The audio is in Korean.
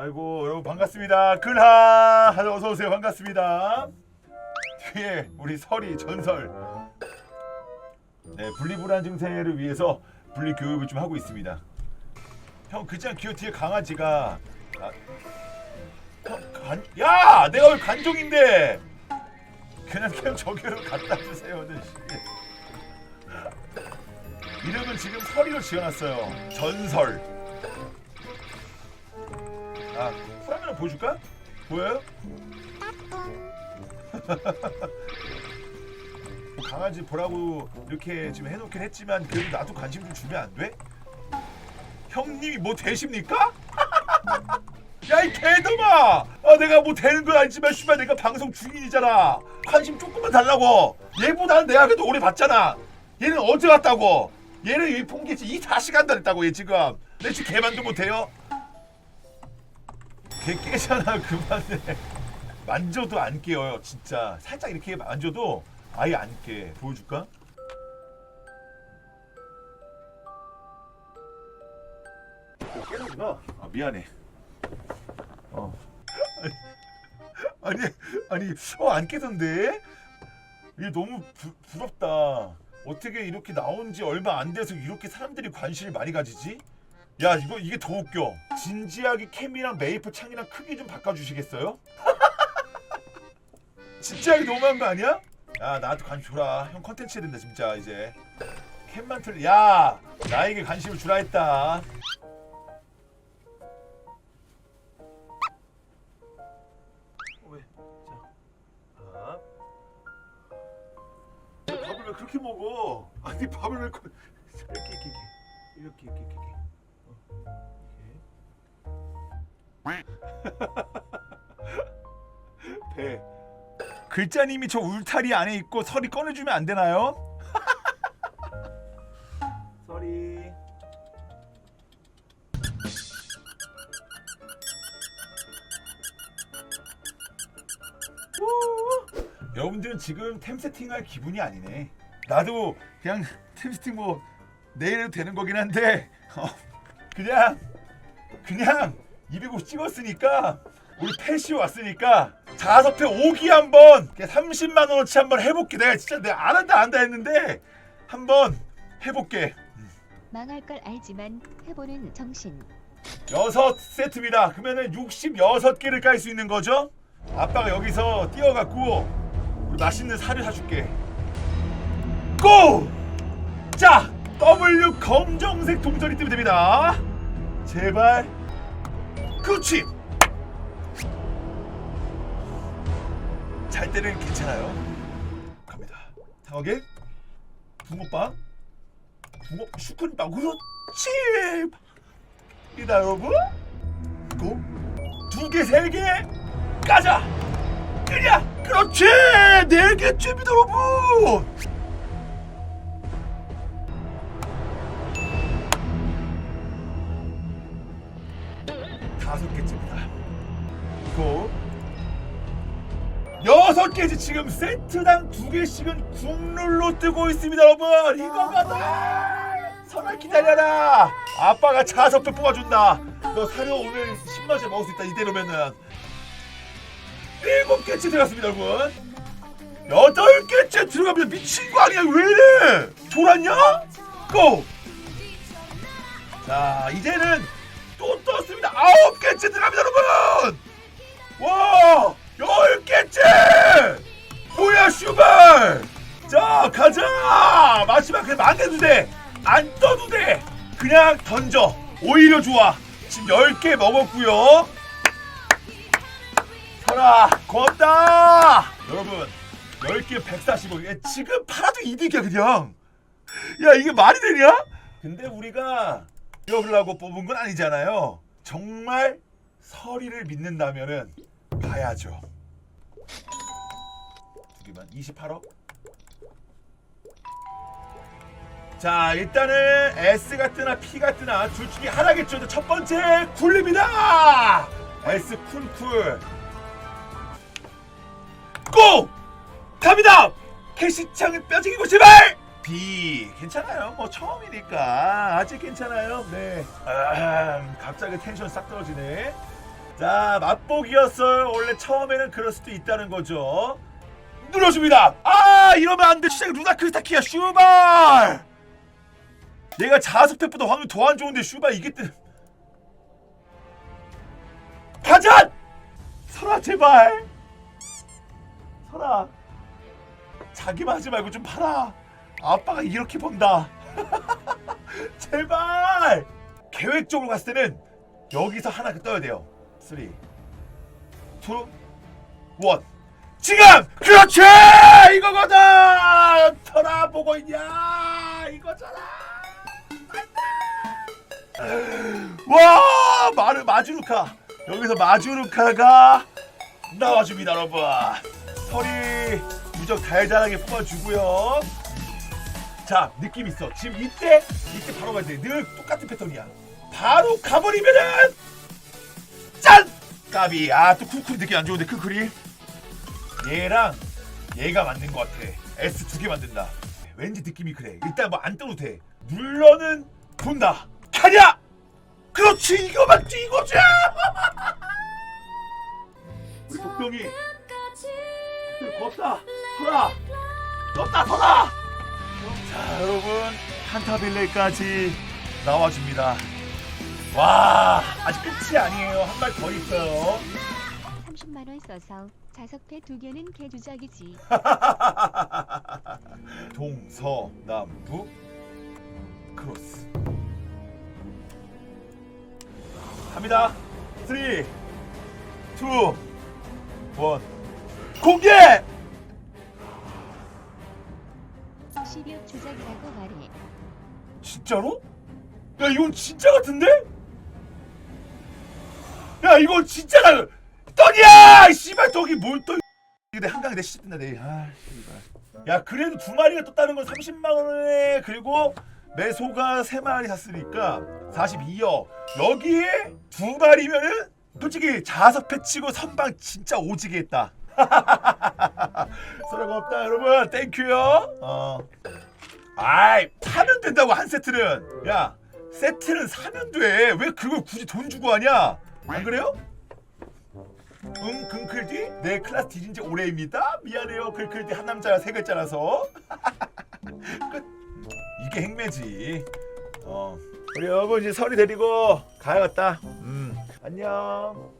아이고 여러분 반갑습니다. 근하 어서 오세요. 반갑습니다. 뒤에 우리 설이 전설. 네 분리불안 증세를 위해서 분리 교육을 좀 하고 있습니다. 형 그냥 기어 뒤에 강아지가 아, 형 간, 야 내가 왜 간종인데 그냥 그냥 저기로 갖다 주세요는 이름은 지금 설이로 지어놨어요. 전설. 아, 화면 보여줄까? 보여요? 뭐 강아지 보라고 이렇게 지금 해놓긴 했지만 그래도 나도 관심 좀 주면 안 돼? 형님이 뭐 되십니까? 야 이 개놈아! 아 내가 뭐 되는 건 아니지만 씨발 내가 방송 중인이잖아 관심 조금만 달라고 얘보다는 내가 그래도 오래 봤잖아 얘는 어제 왔다고 얘는 이 폰겠지 이 4시간 다녔다고 얘 지금 내 지금 개만도 못해요 개 깨잖아 그만해. 만져도 안 깨요 진짜. 살짝 이렇게 만져도 아예 안깨. 보여줄까? 어, 깨는구나. 아 미안해. 어. 아니 아니 어안 깨던데? 이게 너무 부, 부럽다. 어떻게 이렇게 나온 지 얼마 안 돼서 이렇게 사람들이 관심을 많이 가지지? 야 이거 이게 더 웃겨 진지하게 캠이랑 메이플 창이랑 크기 좀 바꿔주시겠어요? 진지하게 너무한 거 아니야? 야 나한테 관심 줘라 형 컨텐츠 해야 된다 진짜 이제 캠만 틀. 야 나에게 관심을 주라 했다 왜? 자 밥을 왜 그렇게 먹어? 아니 밥을 왜 그- 이렇게 이렇게 이렇게 이렇게 어, 이렇게. 배. 글자님이 저 울타리 안에 있고 설이 꺼내주면 안 되나요? 우! 여러분들은 지금 템 세팅할 기분이 아니네. 나도 그냥 템 세팅 뭐 내일 해도 되는 거긴 한데 어, 그냥 그냥 250 찍었으니까 우리 패시 왔으니까 자석패 5기 한번 30만 원어치 한번 해볼게. 내가 진짜 내가 안 한다 안다 했는데 한번 해볼게. 망할 걸 알지만 해보는 정신. 여섯 세트입니다. 그러면은 66개를 깔 수 있는 거죠? 아빠가 여기서 뛰어갖고 우리 맛있는 사료 사줄게. 고! 자, W 검정색 동전이 뜨면 됩니다. 제발. 그렇지. 잘 때는 괜찮아요. 갑니다. 상어게 붕어빵, 붕어 슈크림빵. 그렇지. 이다 여러분. 고. 두 개, 세 개. 까자. 그냥 그렇지. 네 개쯤이다 여러분. 여섯 개지 지금 세트당 두 개씩은 국룰로 뜨고 있습니다 여러분. 이거 가 다 선을 기다려라! 아빠가 자석도 뽑아준다. 너 사료 오늘 10만원짜리 먹을 수 있다 이대로면은. 일곱 개째 들어갔습니다 여러분. 여덟 개째 들어가면 미친 거 아니야 왜 이래? 돌았냐? 고! 자 이제는 또 떴습니다. 아홉 개째 들어갑니다 여러분! 와! 열 개째! 뭐야 슈발! 자 가자! 마지막 그냥 망해도 돼! 안 떠도 돼! 그냥 던져! 오히려 좋아! 지금 10개 먹었고요 설아 고맙다! 여러분 10개 145 야, 지금 팔아도 이득이야 그냥 야 이게 말이 되냐? 근데 우리가 이러려고 뽑은 건 아니잖아요 정말 설이를 믿는다면은 가야죠. 두 개만 28억. 자 일단은 P가 뜨나 둘 중에 하나겠죠. 첫 번째 굴립니다. S 쿨쿨. 고! 갑니다. 캐시창을 뼈저기고 제발. B 괜찮아요. 뭐 처음이니까 아직 괜찮아요. 네. 아, 갑자기 텐션 싹 떨어지네. 자 맛보기였어요. 원래 처음에는 그럴 수도 있다는 거죠. 눌러줍니다. 아 이러면 안돼. 시작이 루나 크리스타키야? 슈발! 얘가 자석패보다 확률 더 안 좋은데 슈발 이게 뜨 가자! 설아 제발! 설아 자기만 하지 말고 좀 팔아 아빠가 이렇게 번다. 제발! 계획적으로 갔을 때는 여기서 하나 떠야 돼요 3 2 1 지금! 그렇지! 이거거든! 터라 보고 있냐? 이거잖아! 와 마르 마주루카. 여기서 마주루카가 나와줍니다 여러분. 설이 무적 달달하게 뽑아주고요. 자 느낌 있어. 지금 이때 이때 바로 가야 돼늘 똑같은 패턴이야. 바로 가버리면은 짠! 까비. 아 또 쿠쿨이 느낌 안 좋은데 쿠쿨이? 얘랑 얘가 맞는 것 같아. S 두 개 만든다. 왠지 느낌이 그래. 일단 뭐 안 떠도 돼. 물러는 본다. 가냐! 그렇지! 이거 맞지? 이거지 우리 복동이. 겁다. 돌아 떴다. 돌아 자 여러분. 칸타빌레까지 나와줍니다 와 아직 끝이 아니에요 한 발 더 있어요 30만 원 써서 자석패 두 개는 개주작이지. 동서남북 크로스 갑니다 3 2 1 공개 12억 주작이라고 말해. 진짜로? 야 이건 진짜 같은데? 야 이건 진짜다. 떡이야! 씨발 떡이 뭘떡 근데 한강에 내 뜬다 내일. 아 씨발. 야 그래도 두 마리가 떴다는 건 30만 원에 그리고 매소가 세 마리 샀으니까 42억 여기에 두 마리면은 솔직히 자석 패치고 선방 진짜 오지게 했다. 소라가 없다 여러분. 땡큐요. 어. 아이 사면 된다고 한 세트는. 야 세트는 사면 돼 왜 그걸 굳이 돈 주고 하냐 안 그래요? 음 금클디? 내 클라스 뒤진 지 오래입니다. 미안해요 글클디 한 남자가 세 글자라서. 끝. 이게 행매지. 어 우리 여러분 서리 데리고 가야겠다. 음 안녕.